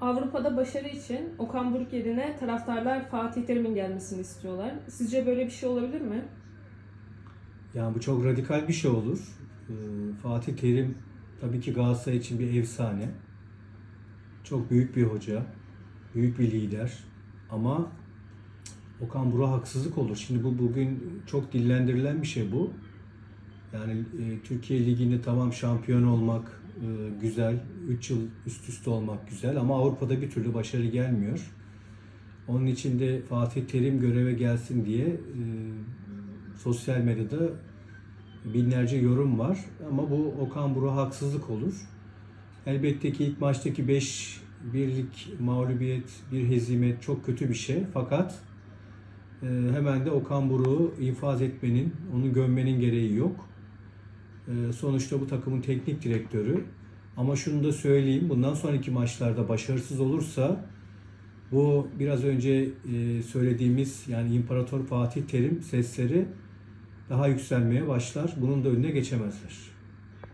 Avrupa'da başarı için Okan Buruk yerine taraftarlar Fatih Terim'in gelmesini istiyorlar. Sizce böyle bir şey olabilir mi? Yani bu çok radikal bir şey olur. Ee, Fatih Terim tabii ki Galatasaray için bir efsane. Çok büyük bir hoca, büyük bir lider. Ama Okan Buruk'a haksızlık olur. Şimdi bu bugün çok dillendirilen bir şey bu. Yani e, Türkiye Ligi'nde tamam şampiyon olmak güzel, 3 yıl üst üste olmak güzel ama Avrupa'da bir türlü başarı gelmiyor. Onun için de Fatih Terim göreve gelsin diye e, sosyal medyada binlerce yorum var. Ama bu Okan Buruk'a haksızlık olur. Elbette ki ilk maçtaki 5 birlik mağlubiyet, bir hezimet çok kötü bir şey. Fakat e, hemen de Okan Buruk'u infaz etmenin, onu gömmenin gereği yok. E, sonuçta bu takımın teknik direktörü. Ama şunu da söyleyeyim, bundan sonraki maçlarda başarısız olursa bu biraz önce e, söylediğimiz yani İmparator Fatih Terim sesleri daha yükselmeye başlar. Bunun da önüne geçemezler.